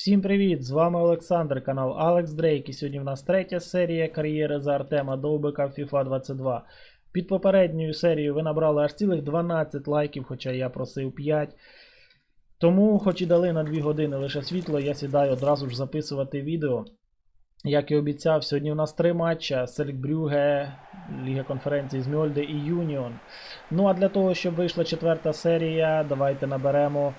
Всім привіт! З вами Олександр, канал Алекс Дрейк. І сьогодні в нас третя серія кар'єри за Артема Довбика в FIFA 22. Під попередньою серією ви набрали аж цілих 12 лайків, хоча я просив 5. Тому, хоч і дали на 2 години лише світло, я сідаю одразу ж записувати відео. Як і обіцяв, сьогодні у нас три матча: Сельбрюге, Ліга конференції з Мьольде і Юніон. Ну а для того, щоб вийшла четверта серія, давайте наберемо.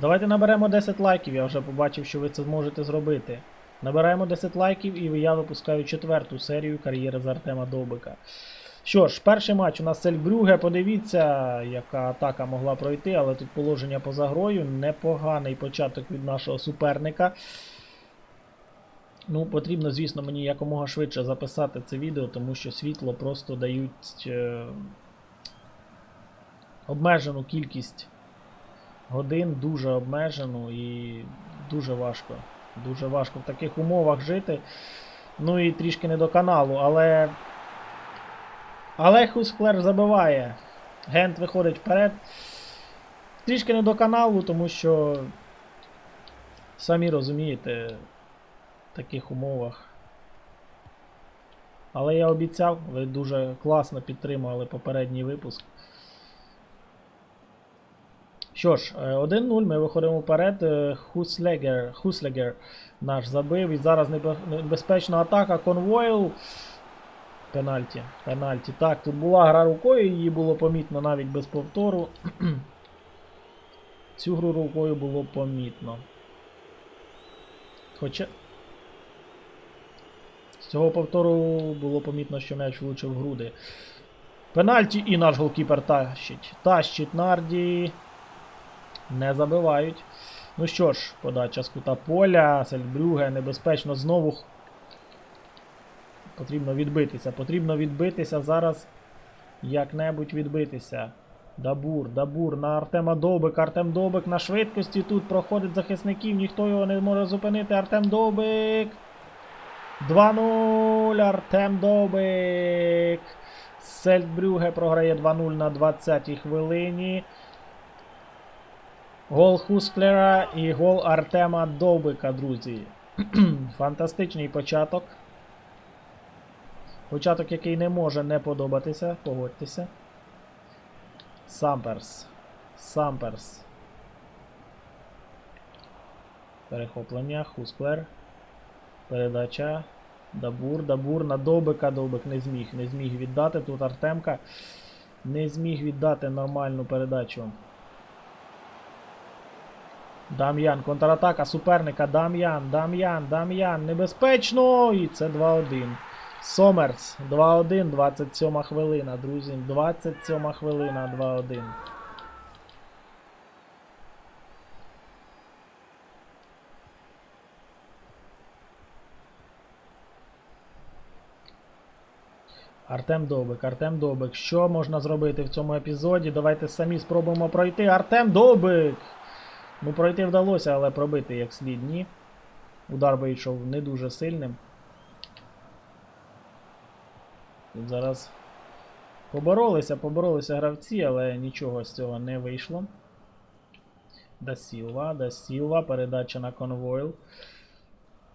Давайте наберемо 10 лайків, я вже побачив, що ви це зможете зробити. Набираємо 10 лайків і я випускаю четверту серію кар'єри з Артема Довбика. Що ж, перший матч у нас Сельбрюге. Подивіться, яка атака могла пройти, але тут положення поза грою. Непоганий початок від нашого суперника. Ну, потрібно, звісно, мені якомога швидше записати це відео, тому що світло просто дають е, обмежену кількість годин, дуже обмежену і дуже важко. Дуже важко в таких умовах жити. Ну і трішки не до каналу, але. Але Хусклер забиває. Гент виходить вперед. Трішки не до каналу, тому що. Самі розумієте, в таких умовах. Але я обіцяв, ви дуже класно підтримали попередній випуск. Що ж, е, 1-0, ми виходимо вперед. Е, Хуслегер, Хуслегер наш забив. І зараз небезпечна атака. Конвойл. Пенальті. Пенальті. Так, тут була гра рукою, її було помітно навіть без повтору. Цю гру рукою було помітно. Хоча. З цього повтору було помітно, що м'яч влучив в груди. Пенальті і наш голкіпер тащить. Тащить Нарді. Не забивають. Ну що ж, подача з кута поля. Сельбрюге небезпечно знову. Потрібно відбитися. Потрібно відбитися зараз. Як-небудь відбитися. Дабур, Дабур на Артема Довбик. Артем Довбик на швидкості тут проходить захисників. Ніхто його не може зупинити. Артем Довбик. 2-0. Артем Довбик. Сельбрюге програє 2-0 на 20-й хвилині. Гол Хусклера і гол Артема Довбика, друзі. Фантастичний початок. Початок, який не може не подобатися, погодьтеся. Самперс. Самперс. Перехоплення. Хусклер. Передача. Дабур. Дабур на Довбика. Довбик не зміг. Не зміг віддати. Тут Артемка не зміг віддати нормальну передачу. Дам'ян, контратака суперника. Дам'ян, Дам'ян, Дам'ян. Небезпечно! І це 2-1. Сомерс 2-1, 27 хвилина, друзі. 27 хвилина, 2-1. Артем Довбик, Артем Довбик. Що можна зробити в цьому епізоді? Давайте самі спробуємо пройти. Артем Довбик! Ну, пройти вдалося, але пробити як слід ні. Удар вийшов не дуже сильним. Тут зараз поборолися, поборолися гравці, але нічого з цього не вийшло. Дасілва, Дасілва, передача на конвойл.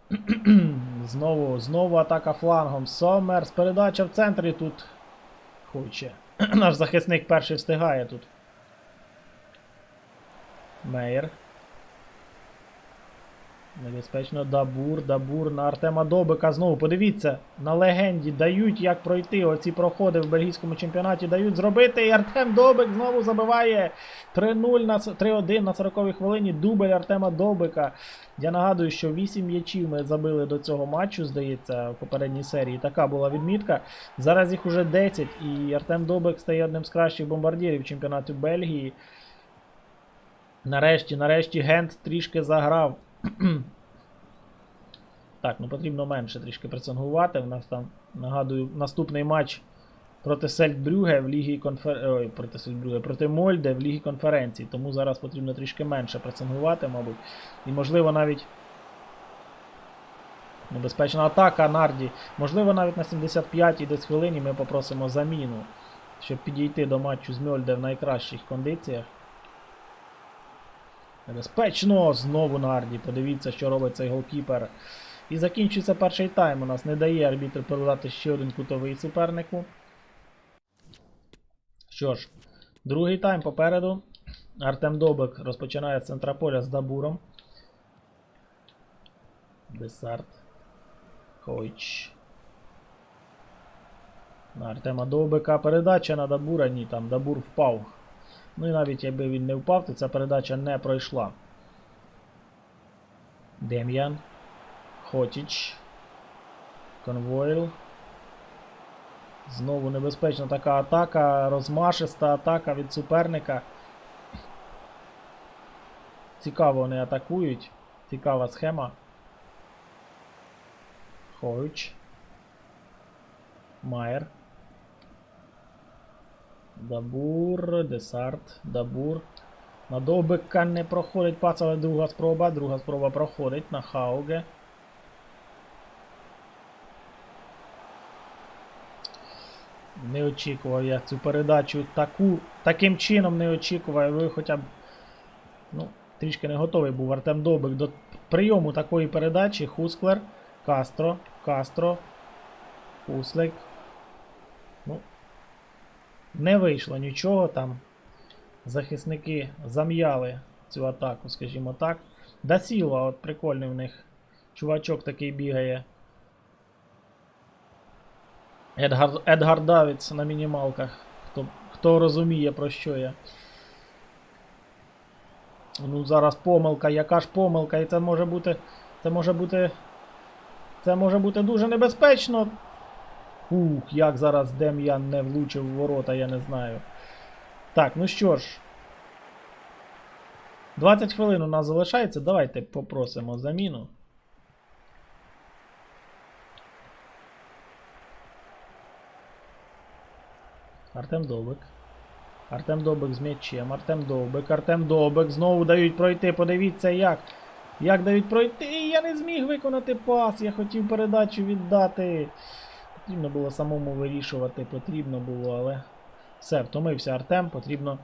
знову, знову атака флангом. Сомерс, передача в центрі тут хоче. Наш захисник перший встигає тут. Мейер. Небезпечно. Дабур, Дабур на Артема Добика. Знову подивіться, на легенді дають як пройти. Оці проходи в бельгійському чемпіонаті дають зробити. І Артем Добик знову забиває 3-0 на 3-1 на 40-й хвилині. Дубль Артема Добика. Я нагадую, що 8 м'ячів ми забили до цього матчу, здається, в попередній серії. Така була відмітка. Зараз їх уже 10, і Артем Добик стає одним з кращих бомбардірів чемпіонату Бельгії. Нарешті, нарешті Гент трішки заграв. так, ну потрібно менше трішки пресингувати. У нас там, нагадую, наступний матч проти Сельдбрюге в Лігі конфер... Ой, проти Сельдбрюге, проти Мольде в Лігі конференції. Тому зараз потрібно трішки менше пресингувати, мабуть. І можливо навіть. Небезпечна атака Нарді. Можливо, навіть на 75-й десь хвилині ми попросимо заміну, щоб підійти до матчу з Мьольде в найкращих кондиціях. Небезпечно! Знову Нарді. Подивіться, що робить цей голкіпер. І закінчується перший тайм. У нас не дає арбітр передати ще один кутовий супернику. Що ж, другий тайм попереду. Артем Добик розпочинає з центра поля з Дабуром. Десарт. Хойч. На Артема Довбика передача на Дабура. Ні, там Дабур впав. Ну і навіть якби він не впав, то ця передача не пройшла. Дем'ян. Хотіч. Конвойл. Знову небезпечна така атака, розмашиста атака від суперника. Цікаво вони атакують. Цікава схема. Хоуч. Майер. Дабур, Десарт, Дабур. На Довбика не проходить пас, друга спроба. Друга спроба проходить на Хауге. Не очікував я цю передачу таку, таким чином не очікував. Ви хоча б ну, трішки не готовий був Артем Довбик до прийому такої передачі. Хусклер, Кастро, Кастро, Хуслик. Не вийшло нічого там. Захисники зам'яли цю атаку, скажімо так. Дасілва, от прикольний в них. Чувачок такий бігає. Едгар, Едгар Давіц на мінімалках. Хто, хто розуміє про що я. Ну, зараз помилка, яка ж помилка, і це може бути. Це може бути. Це може бути дуже небезпечно. Ух, як зараз Дем'ян не влучив в ворота, я не знаю. Так, ну що ж. 20 хвилин у нас залишається. Давайте попросимо заміну. Артем Довбик. Артем Довбик з м'ячем. Артем Довбик. Артем Довбик. Знову дають пройти. Подивіться як. Як дають пройти. Я не зміг виконати пас. Я хотів передачу віддати. Потрібно було самому вирішувати, потрібно було, але. Все, втомився Артем, потрібно.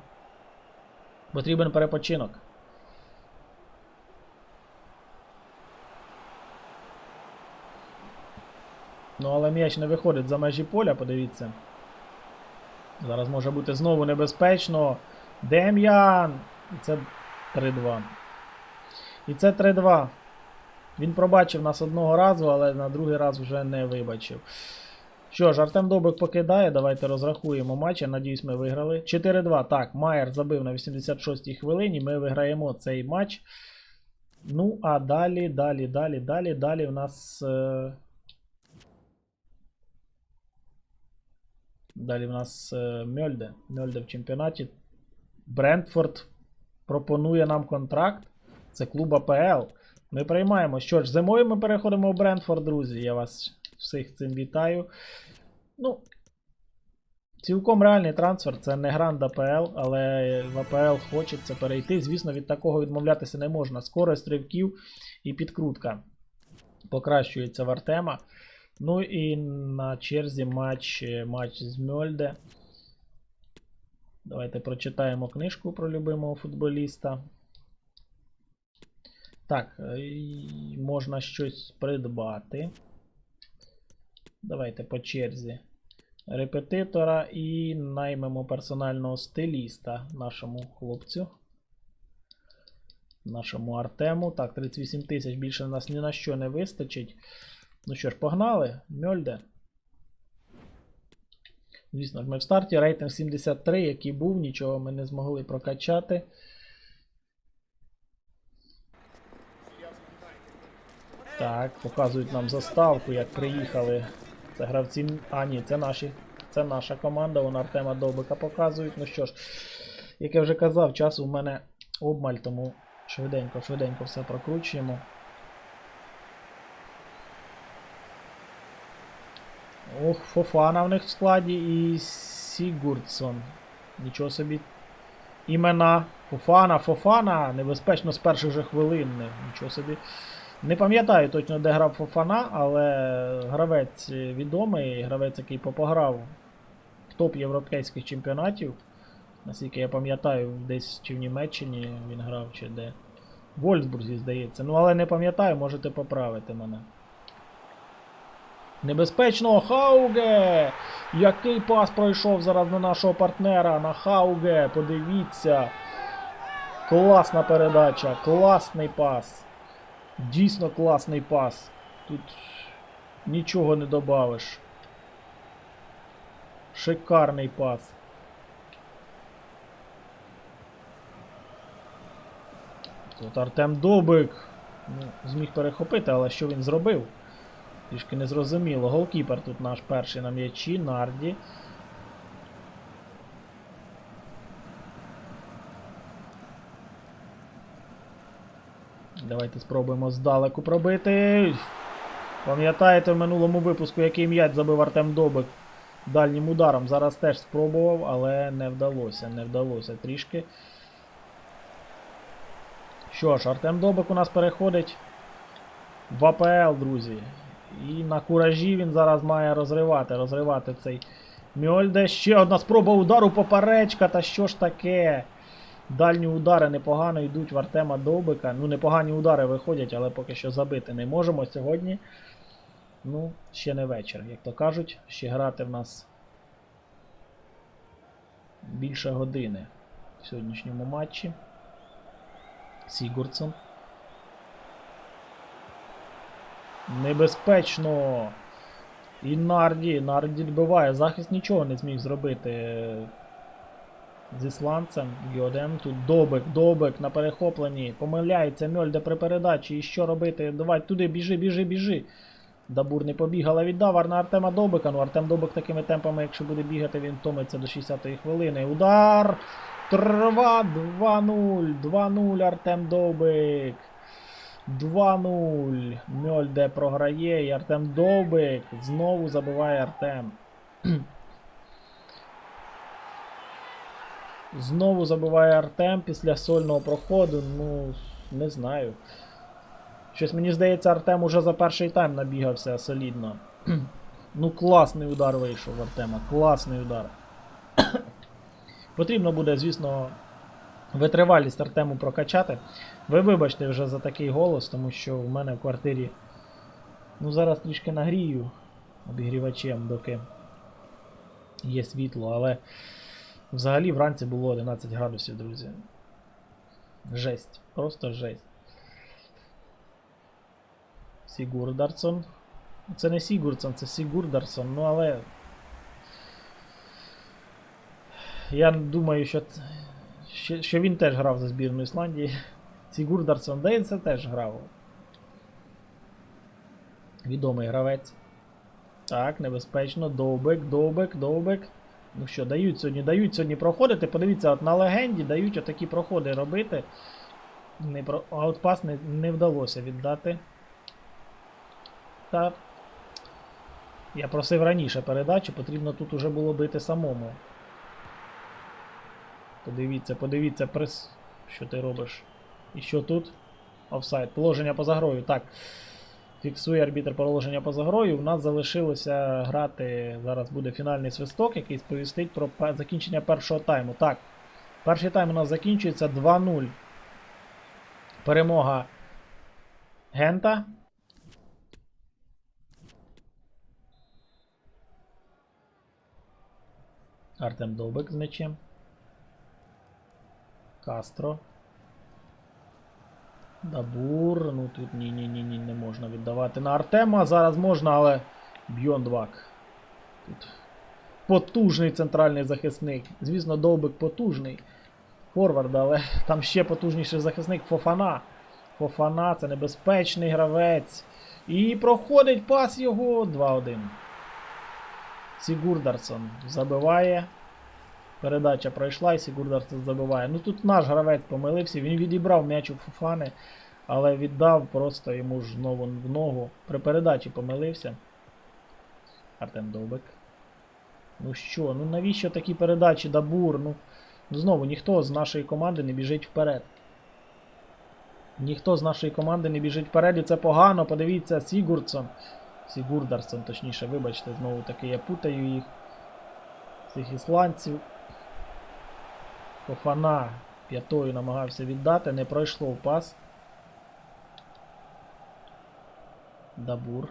Потрібен перепочинок. Ну, але м'яч не виходить за межі поля, подивіться. Зараз може бути знову небезпечно. Дем'ян! І це 3-2. І це 3-2. Він пробачив нас одного разу, але на другий раз вже не вибачив. Що ж, Артем Добик покидає. Давайте розрахуємо матч. Я надіюсь, ми виграли. 4-2. Так, Майер забив на 86-й хвилині. Ми виграємо цей матч. Ну, а далі, далі, далі, далі, далі у нас. Е... Далі в нас е, Мьольде. Мьольде в чемпіонаті. Брентфорд пропонує нам контракт. Це клуб АПЛ. Ми приймаємо. Що ж, зимою ми переходимо в Брентфорд, друзі. Я вас всіх цим вітаю. Ну, цілком реальний трансфер. Це не гранд АПЛ, але в АПЛ хочеться перейти. Звісно, від такого відмовлятися не можна. Скорость стрибків і підкрутка покращується в Артема. Ну і на черзі матч, матч з Мьольде. Давайте прочитаємо книжку про любимого футболіста. Так, е, можна щось придбати. Давайте по черзі. Репетитора і наймемо персонального стиліста нашому хлопцю. Нашому Артему. Так, 38 тисяч більше нас ні на що не вистачить. Ну що ж, погнали. Мьольде. Звісно ж, ми в старті. Рейтинг 73, який був, нічого ми не змогли прокачати. Так, показують нам заставку, як приїхали. Це гравці. А, ні, це наші. Це наша команда, вон Артема Довбика показують. Ну що ж, як я вже казав, часу в мене обмаль, тому швиденько, швиденько все прокручуємо. Ох, Фофана в них в складі і Сігурдсон. Нічого собі. Імена Фофана, Фофана. Небезпечно з перших же хвилин. Нічого собі. Не пам'ятаю точно, де грав Фофана, але гравець відомий, гравець, який попограв в топ європейських чемпіонатів. Наскільки я пам'ятаю, десь чи в Німеччині він грав, чи де. В Вольсбурзі, здається. Ну, але не пам'ятаю, можете поправити мене. Небезпечно Хауге! Який пас пройшов зараз на нашого партнера на Хауге. Подивіться. Класна передача, класний пас. Дійсно класний пас. Тут нічого не добавиш. Шикарний пас. Тут Артем Добик ну, зміг перехопити, але що він зробив? Трішки незрозуміло. Голкіпер тут наш перший на м'ячі, Нарді. Давайте спробуємо здалеку пробити. Пам'ятаєте в минулому випуску, який м'яч забив Артем Добик дальнім ударом. Зараз теж спробував, але не вдалося. Не вдалося трішки. Що ж, Артем Добик у нас переходить в АПЛ, друзі. І на куражі він зараз має розривати, розривати цей Мьольде. Ще одна спроба удару поперечка. Та що ж таке? Дальні удари непогано йдуть в Артема Довбика. Ну, непогані удари виходять, але поки що забити не можемо сьогодні. Ну, ще не вечір, як то кажуть. Ще грати в нас більше години в сьогоднішньому матчі. Сігурдсон. Небезпечно. І Нарді. Нарді відбиває. Захист нічого не зміг зробити з ісландцем. Гьодем. Тут Добик, Добик на перехопленні. Помиляється Мьольде при передачі. І що робити? Давай туди, біжи, біжи, біжи. Дабур не побіг, але віддав на Артема Добика. Ну Артем Добик такими темпами, якщо буде бігати, він втомиться до 60-ї хвилини. Удар! Трва 2-0. 2-0 Артем Довбик. 2-0. Мьольде програє і Артем Довбик. Знову забиває Артем. Знову забиває Артем після сольного проходу. Ну, не знаю. Щось мені здається, Артем уже за перший тайм набігався солідно. ну, класний удар вийшов в Артема. Класний удар. Потрібно буде, звісно, витривалість Артему прокачати. Ви вибачте вже за такий голос, тому що в мене в квартирі. Ну, зараз трішки нагрію обігрівачем, доки є світло, але взагалі вранці було 11 градусів, друзі. Жесть. Просто жесть. Сігурдарсон. Це не Сігурдсон, це Сігурдарсон, ну але. Я думаю, що, що, він теж грав за збірну Ісландії. Сігурдарсон Дейнсе теж грав. Відомий гравець. Так, небезпечно. Довбик, довбик, довбик. Ну що, дають сьогодні, дають сьогодні проходити. Подивіться, от на легенді дають отакі проходи робити. Не про... А от пас не, не вдалося віддати. Та я просив раніше передачу, потрібно тут уже було бити самому. Подивіться, подивіться, прес. Що ти робиш? І що тут? Офсайд. Положення поза грою. Так. Фіксує арбітр положення поза грою. У нас залишилося грати. Зараз буде фінальний свисток, який сповістить про закінчення першого тайму. Так. Перший тайм у нас закінчується 2-0. Перемога Гента. Артем Довбик з м'ячем. Кастро. Дабур. Ну тут ні-ні-ні, не можна віддавати на Артема. Зараз можна, але Бьондвак. Тут потужний центральний захисник. Звісно, Довбик потужний. Форвард, але там ще потужніший захисник Фофана. Фофана це небезпечний гравець. І проходить пас його 2-1. Сігурдарсон забиває. Передача пройшла і Сігурдарсон забиває. Ну тут наш гравець помилився, він відібрав м'яч у Фуфани, але віддав просто йому ж знову в ногу. При передачі помилився. Артем Довбик. Ну що, ну навіщо такі передачі Дабур? Ну, ну знову ніхто з нашої команди не біжить вперед. Ніхто з нашої команди не біжить вперед, і це погано. Подивіться, Сігурдсон. Сігурдарсон, точніше, вибачте, знову таки я путаю їх. Цих ісландців. Кохана п'ятою намагався віддати, не пройшло в пас. Дабур.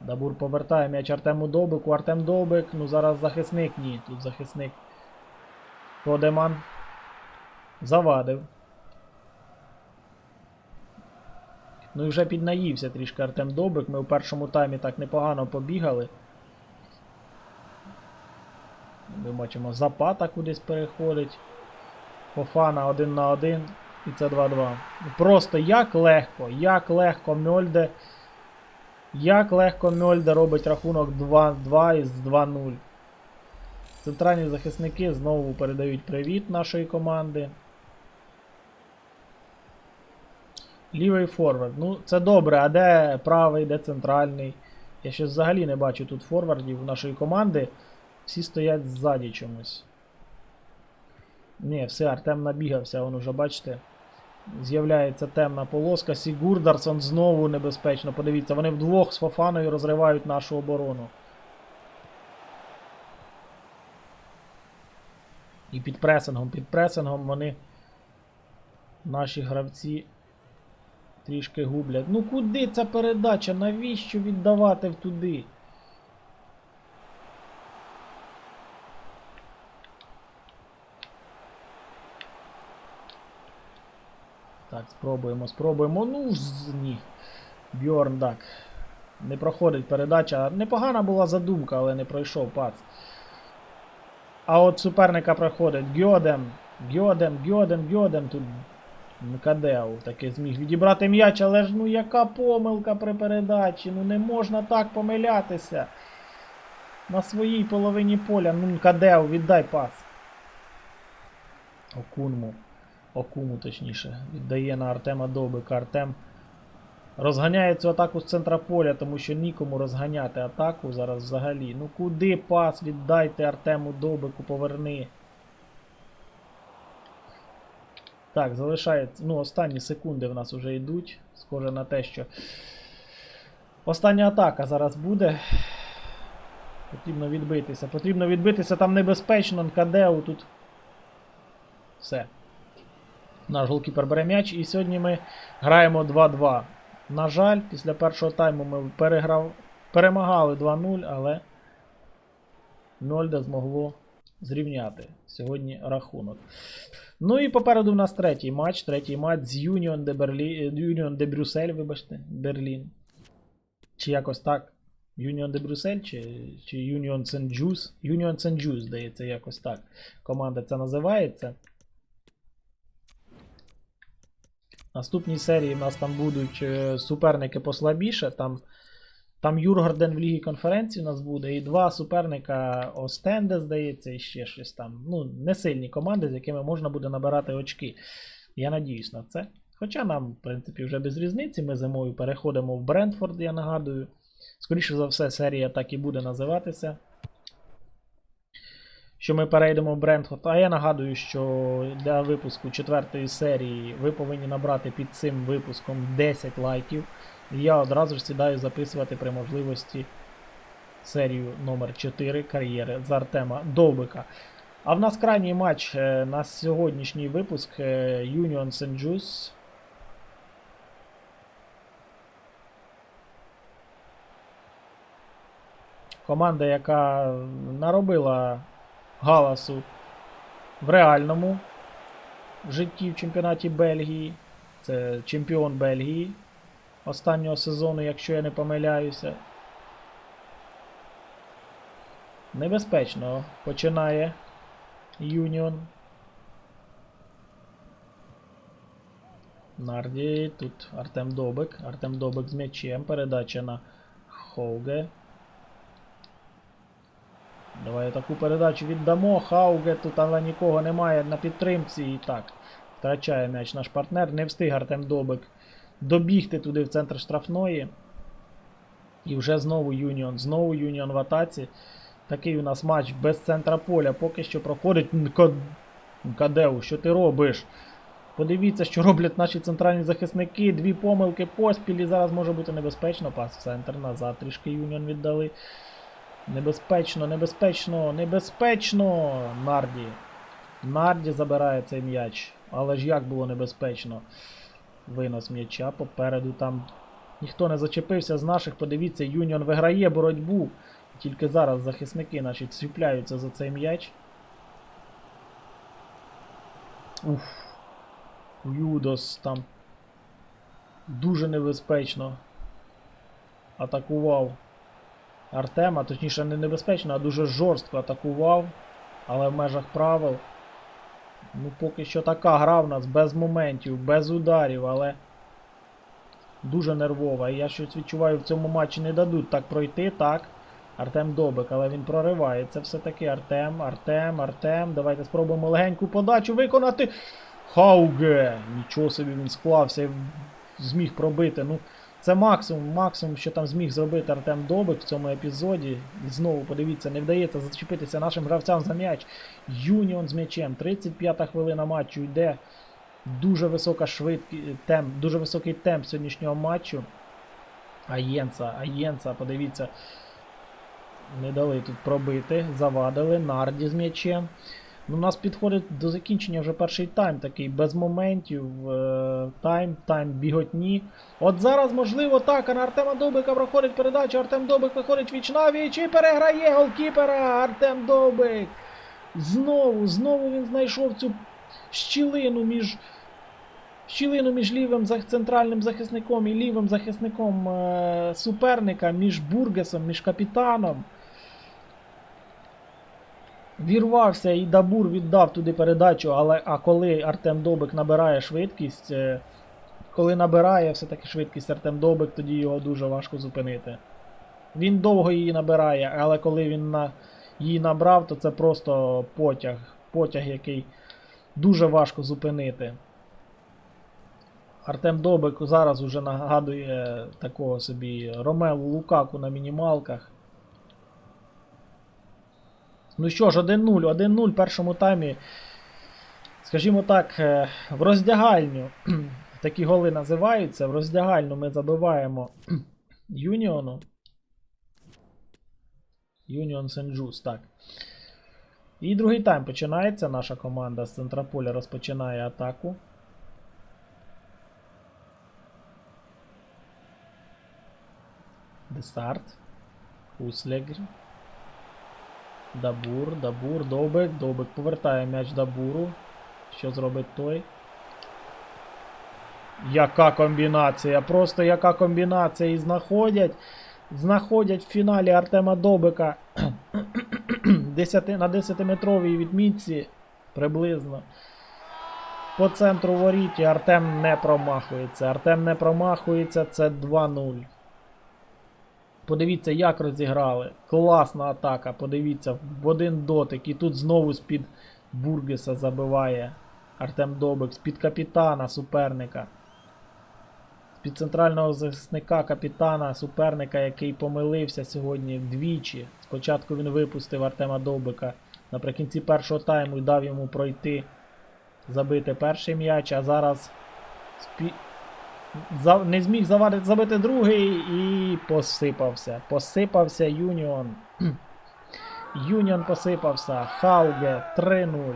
Дабур повертає м'яч Артему Добику, Артем Добик, Ну зараз захисник. Ні, тут захисник Ходеман. Завадив. Ну і вже піднаївся трішки Артем Добик. Ми у першому таймі так непогано побігали. Ми бачимо, запата кудись переходить. Фофана один на один. І це 2-2. Просто як легко, як легко Мьольде. Як легко Мьольде робить рахунок 2-2 із 2-0. Центральні захисники знову передають привіт нашої команди. Лівий форвард. Ну, це добре, а де правий, де центральний? Я ще взагалі не бачу тут форвардів нашої команди. Всі стоять ззаді чомусь. Ні, все, Артем набігався, он уже, бачите. З'являється темна полоска. Сігурдарсон знову небезпечно. Подивіться, вони вдвох з Фофаною розривають нашу оборону. І під пресингом, під пресингом вони. Наші гравці трішки гублять. Ну куди ця передача? Навіщо віддавати туди? Так, спробуємо, спробуємо. Ну, з- ні. Бьорн, так. Не проходить передача. Непогана була задумка, але не пройшов пац. А от суперника проходить Гьодем. Гьодем, Гьодем, Гьодем. Тут Кадеу таки зміг відібрати м'яч, але ж ну яка помилка при передачі? Ну не можна так помилятися. На своїй половині поля. Ну, Кадеу, віддай пас. Окунму. Окуму, точніше, віддає на Артема Довбика. Артем розганяє цю атаку з центра поля, тому що нікому розганяти атаку зараз взагалі. Ну куди пас? Віддайте Артему Довбику, поверни. Так, залишається. Ну, останні секунди в нас вже йдуть. Схоже на те, що. Остання атака зараз буде. Потрібно відбитися. Потрібно відбитися там небезпечно. Нкадеу тут. Все. Наш голкіпер бере м'яч, і сьогодні ми граємо 2-2. На жаль, після першого тайму ми переграв, перемагали 2-0, але Нольде змогло зрівняти сьогодні рахунок. Ну і попереду в нас третій матч. Третій матч з Union de, Berlin, Union de Брюссель, вибачте, Берлін. Чи якось так. Union de Брюссель чи, чи Union Saint-Just. Union Saint-Just, здається, якось так. Команда це називається. В наступній серії в нас там будуть е, суперники послабіше. Там, там Юргарден в Лігі конференції у нас буде. І два суперника Остенде, здається, і ще щось там. Ну, не сильні команди, з якими можна буде набирати очки. Я надіюсь на це. Хоча нам, в принципі, вже без різниці. Ми зимою переходимо в Брентфорд, я нагадую. Скоріше за все, серія так і буде називатися. Що ми перейдемо в Брентфорд. А я нагадую, що для випуску четвертої серії ви повинні набрати під цим випуском 10 лайків. І я одразу ж сідаю записувати при можливості серію номер 4 кар'єри з Артема Довбика. А в нас крайній матч е, на сьогоднішній випуск е, Union St. Just. Команда, яка наробила галасу в реальному житті в чемпіонаті Бельгії. Це чемпіон Бельгії останнього сезону, якщо я не помиляюся. Небезпечно починає Юніон. Нарді. Тут Артем Добик. Артем Добик з м'ячем. Передача на Хоуге. Давай таку передачу віддамо. Хауге тут але нікого немає на підтримці. І так. Втрачає м'яч наш партнер. Не встиг Артем Добик добігти туди в центр штрафної. І вже знову Юніон. Знову Юніон в атаці. Такий у нас матч без центра поля. Поки що проходить Кадеу. Що ти робиш? Подивіться, що роблять наші центральні захисники. Дві помилки поспіль і зараз може бути небезпечно. Пас в центр назад. Трішки Юніон віддали. Небезпечно, небезпечно, небезпечно. Нарді. Нарді забирає цей м'яч. Але ж як було небезпечно. Винос м'яча. Попереду там Ніхто не зачепився з наших. Подивіться, Юніон виграє боротьбу. Тільки зараз захисники наші ціпляються за цей м'яч. Уф. Юдос там дуже небезпечно атакував Артема, точніше не небезпечно, а дуже жорстко атакував, але в межах правил. Ну, поки що така гра в нас без моментів, без ударів, але дуже нервова. І я щось відчуваю, в цьому матчі не дадуть так пройти, так. Артем Добик, але він проривається все-таки. Артем, Артем, Артем. Давайте спробуємо легеньку подачу виконати. Хауге! Нічого собі він склався зміг пробити. Ну, це максимум, максимум, що там зміг зробити Артем Добик в цьому епізоді. І знову подивіться, не вдається зачепитися нашим гравцям за м'яч. Юніон з м'ячем. 35-та хвилина матчу йде. Дуже висока швидкість, темп, дуже високий темп сьогоднішнього матчу. Аєнца, Аєнца, подивіться. Не дали тут пробити, завадили. Нарді з м'ячем. Ну, у нас підходить до закінчення вже перший тайм, такий без моментів. е, Тайм, тайм біготні. От зараз, можливо, так, на Артема Добика проходить передача. Артем Добик виходить віч на віч і переграє голкіпера. Артем Добик. Знову, знову він знайшов цю щілину між. Щілину між лівим центральним захисником і лівим захисником е, суперника, між Бургесом, між капітаном. Вірвався і Дабур віддав туди передачу, але а коли Артем Добик набирає швидкість, е, коли набирає все-таки швидкість Артем Добик, тоді його дуже важко зупинити. Він довго її набирає, але коли він на, її набрав, то це просто потяг. Потяг, який дуже важко зупинити. Артем Добик зараз уже нагадує такого собі Ромелу Лукаку на мінімалках. Ну що ж, 1-0, 1-0 в першому таймі. Скажімо так, е, в роздягальню. Такі голи називаються. В роздягальню ми забиваємо Юніону. Юніон Сен-Джус, так. І другий тайм починається. Наша команда з центра поля розпочинає атаку. Десарт. Хуслегр. Дабур, Дабур, Добик, Добик повертає м'яч Дабуру. Що зробить той? Яка комбінація? Просто яка комбінація і знаходять. Знаходять в фіналі Артема Добика 10, на 10-метровій відмітці приблизно. По центру воріт і Артем не промахується. Артем не промахується, це 2-0. Подивіться, як розіграли. Класна атака. Подивіться, в один дотик. І тут знову з-під Бургеса забиває Артем Добик, з-під капітана суперника. З-під центрального захисника капітана суперника, який помилився сьогодні вдвічі. Спочатку він випустив Артема Довбика наприкінці першого тайму і дав йому пройти забити перший м'яч, а зараз. За- Не зміг завадити, забити другий і посипався. Посипався Юніон. Юніон посипався. Хауге 3-0.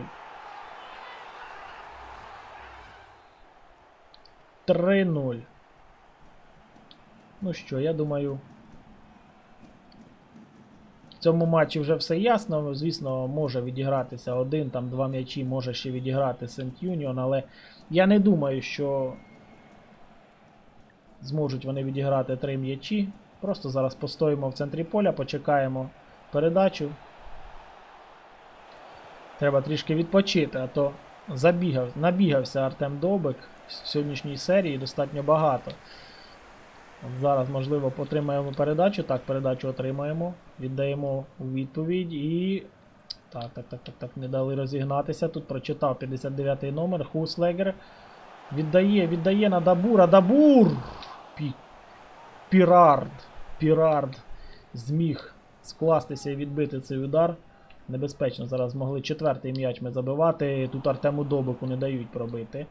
3-0. Ну що, я думаю. В цьому матчі вже все ясно. Звісно, може відігратися один, там два м'ячі може ще відіграти Сент Юніон, але я не думаю, що зможуть вони відіграти три м'ячі. Просто зараз постоїмо в центрі поля, почекаємо передачу. Треба трішки відпочити, а то забігав, набігався Артем Добик в сьогоднішній серії достатньо багато. Зараз, можливо, отримаємо передачу. Так, передачу отримаємо. Віддаємо у відповідь і. Так, так, так, так, так, не дали розігнатися. Тут прочитав 59-й номер. Хуслегер. Віддає, віддає на Дабура. Дабур! Пі... Пірард. Пірард зміг скластися і відбити цей удар. Небезпечно зараз змогли четвертий м'яч ми забивати. Тут Артему Добику не дають пробити.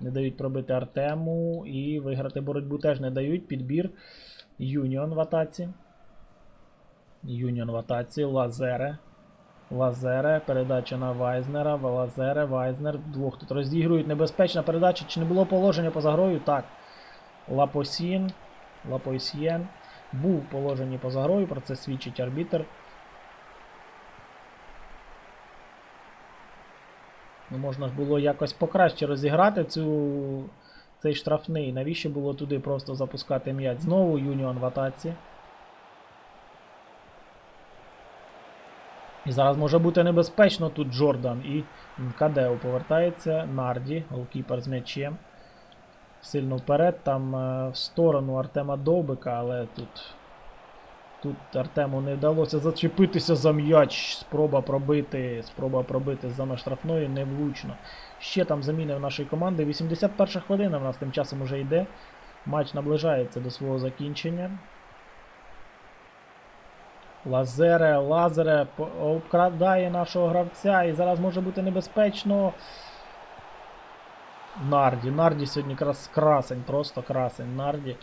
Не дають пробити Артему і виграти боротьбу теж не дають. Підбір. Юніон в атаці. Юніон в атаці. Лазере. Лазере. Передача на Вайзнера. Лазере, Вайзнер. Двох тут розігрують. Небезпечна передача. Чи не було положення поза грою? Так. Лапосін. Лапойсьєн був в положенні поза грою, про це свідчить арбітр. Ну, можна ж було якось покраще розіграти цю, цей штрафний. Навіщо було туди просто запускати м'яч? Знову Юніон в атаці. І зараз може бути небезпечно тут Джордан і Кадео повертається. Нарді, голкіпер з м'ячем. Сильно вперед, там е, в сторону Артема Довбика, але тут. Тут Артему не вдалося зачепитися за м'яч. Спроба пробити. Спроба пробити за меж штрафної невлучно. Ще там заміни в нашої команди. 81 хвилина в нас тим часом уже йде. Матч наближається до свого закінчення. Лазере, Лазере обкрадає нашого гравця і зараз може бути небезпечно. Нарді. Нарді сьогодні крас, красень, просто красень. Нарді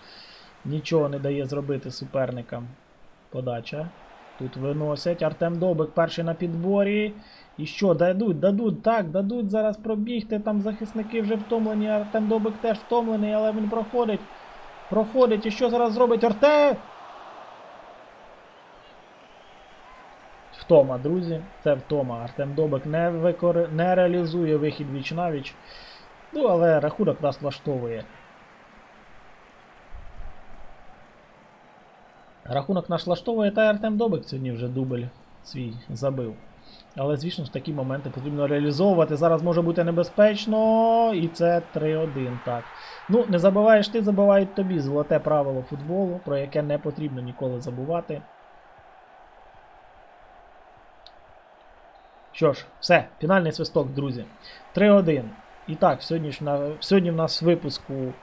нічого не дає зробити суперникам. Подача. Тут виносять. Артем Довбик перший на підборі. І що, дадуть, дадуть, так, дадуть зараз пробігти. Там захисники вже втомлені. Артем Довбик теж втомлений, але він проходить. Проходить. І що зараз зробить Артем? Втома, друзі. Це втома. Артем Добик не, викор... не реалізує вихід віч навіч. Ну, але рахунок нас влаштовує. Рахунок наш влаштовує, та Артем Добик сьогодні вже дубль свій забив. Але, звісно ж, такі моменти потрібно реалізовувати. Зараз може бути небезпечно. І це 3-1. Так. Ну, не забуваєш ти, забувають тобі. Золоте правило футболу, про яке не потрібно ніколи забувати. Що ж, все, фінальний свисток, друзі. 3-1. І так, сьогодні, ж на, сьогодні в нас в випуску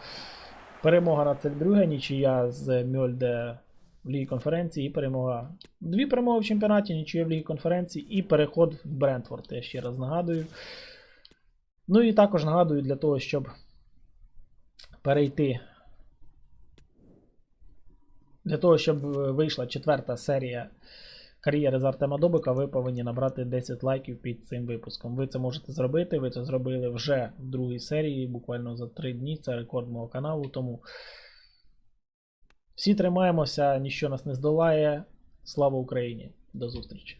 перемога над Цельбрюге, нічия з Мьольде в Лігі конференції і перемога. Дві перемоги в чемпіонаті, нічия в Лігі конференції і переход в Брентфорд, я ще раз нагадую. Ну і також нагадую для того, щоб перейти. Для того, щоб вийшла четверта серія кар'єри з Артема Добика, ви повинні набрати 10 лайків під цим випуском. Ви це можете зробити. Ви це зробили вже в другій серії, буквально за 3 дні. Це рекорд мого каналу. Тому всі тримаємося, ніщо нас не здолає. Слава Україні! До зустрічі!